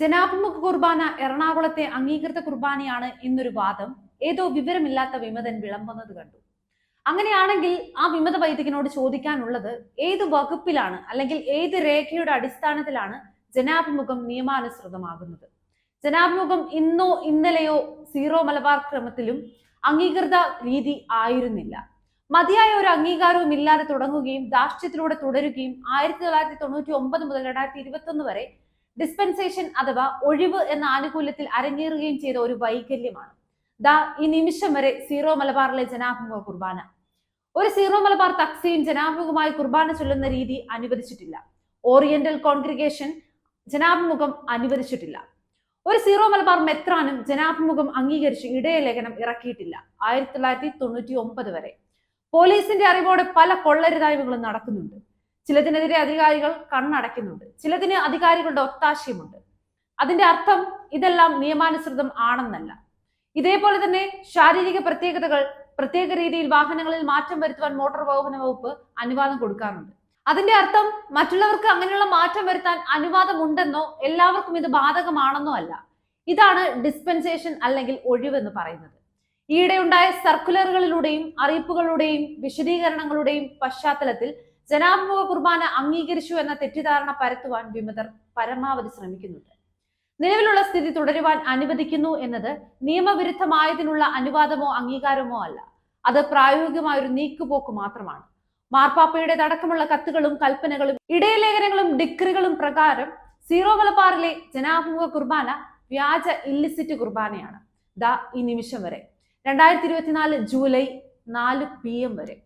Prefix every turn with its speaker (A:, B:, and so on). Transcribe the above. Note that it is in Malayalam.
A: ജനാഭിമുഖ കുർബാന എറണാകുളത്തെ അംഗീകൃത കുർബാനയാണ് എന്നൊരു വാദം. ഏതോ വിവരമില്ലാത്ത വിമതൻ വിളമ്പുന്നത് കണ്ടു. അങ്ങനെയാണെങ്കിൽ ആ വിമത വൈദികനോട് ചോദിക്കാനുള്ളത് ഏത് വകുപ്പിലാണ് അല്ലെങ്കിൽ ഏത് രേഖയുടെ അടിസ്ഥാനത്തിലാണ് ജനാഭിമുഖം നിയമാനുസൃതമാകുന്നത്? ജനാഭിമുഖം ഇന്നോ ഇന്നലെയോ സീറോ മലബാർ ക്രമത്തിലും അംഗീകൃത രീതി ആയിരുന്നില്ല. മതിയായ ഒരു അംഗീകാരവും ഇല്ലാതെ തുടങ്ങുകയും ദാർഷ്ട്യത്തിലൂടെ തുടരുകയും ആയിരത്തി തൊള്ളായിരത്തി തൊണ്ണൂറ്റി ഒമ്പത് മുതൽ രണ്ടായിരത്തി ഇരുപത്തി ഒന്ന് വരെ ഡിസ്പെൻസേഷൻ അഥവാ ഒഴിവ് എന്ന ആനുകൂല്യത്തിൽ അരങ്ങേറുകയും ചെയ്ത ഒരു വൈകല്യമാണ്. ദാ ഈ നിമിഷം വരെ സീറോ മലബാറിലെ ജനാഭിമുഖ കുർബാന. ഒരു സീറോ മലബാർ തക്സീം ജനാഭിമുഖമായി കുർബാന ചൊല്ലുന്ന രീതി അനുവദിച്ചിട്ടില്ല. Oriental congregation ജനാഭിമുഖം അനുവദിച്ചിട്ടില്ല. ഒരു സീറോ മലബാർ മെത്രാനും ജനാഭിമുഖം അംഗീകരിച്ച് ഇടയലേഖനം ഇറക്കിയിട്ടില്ല ആയിരത്തി തൊള്ളായിരത്തി തൊണ്ണൂറ്റി ഒമ്പത് വരെ. പോലീസിന്റെ അറിവോടെ പല കൊള്ളരുതായ്മകളും നടക്കുന്നുണ്ട്. ചിലതിനെതിരെ അധികാരികൾ കണ്ണടയ്ക്കുന്നുണ്ട്. ചിലതിന് അധികാരികളുടെ ഒത്താശയുമുണ്ട്. അതിന്റെ അർത്ഥം ഇതെല്ലാം നിയമാനുസൃതം ആണെന്നല്ല. ഇതേപോലെ തന്നെ ശാരീരിക പ്രത്യേകതകൾ പ്രത്യേക രീതിയിൽ വാഹനങ്ങളിൽ മാറ്റം വരുത്തുവാൻ മോട്ടോർ വാഹന വകുപ്പ് അനുവാദം കൊടുക്കാറുണ്ട്. അതിന്റെ അർത്ഥം മറ്റുള്ളവർക്ക് അങ്ങനെയുള്ള മാറ്റം വരുത്താൻ അനുവാദമുണ്ടെന്നോ എല്ലാവർക്കും ഇത് ബാധകമാണെന്നോ അല്ല. ഇതാണ് ഡിസ്പെൻസേഷൻ അല്ലെങ്കിൽ ഒഴിവെന്ന് പറയുന്നത്. ഈയിടെയുണ്ടായ സർക്കുലറുകളിലൂടെയും അറിയിപ്പുകളുടെയും വിശദീകരണങ്ങളുടെയും പശ്ചാത്തലത്തിൽ ജനാഭിമുഖ കുർബാന അംഗീകരിച്ചു എന്ന തെറ്റിദ്ധാരണ പരത്തുവാൻ വിമതർ പരമാവധി ശ്രമിക്കുന്നുണ്ട്. നിലവിലുള്ള സ്ഥിതി തുടരുവാൻ അനുവദിക്കുന്നു എന്നത് നിയമവിരുദ്ധമായതിനുള്ള അനുവാദമോ അംഗീകാരമോ അല്ല. അത് പ്രായോഗികമായ ഒരു നീക്കുപോക്ക് മാത്രമാണ്. മാർപ്പാപ്പയുടെ അടക്കമുള്ള കത്തുകളും കൽപ്പനകളും ഇടയലേഖനങ്ങളും ഡിക്രികളും പ്രകാരം സീറോ മലബാറിലെ ജനാഭിമുഖ കുർബാന വ്യാജ ഇല്ലിസിറ്റ് കുർബാനയാണ്. ദ ഈ നിമിഷം വരെ. രണ്ടായിരത്തി ഇരുപത്തിനാല് ജൂലൈ നാല് പി എം വരെ.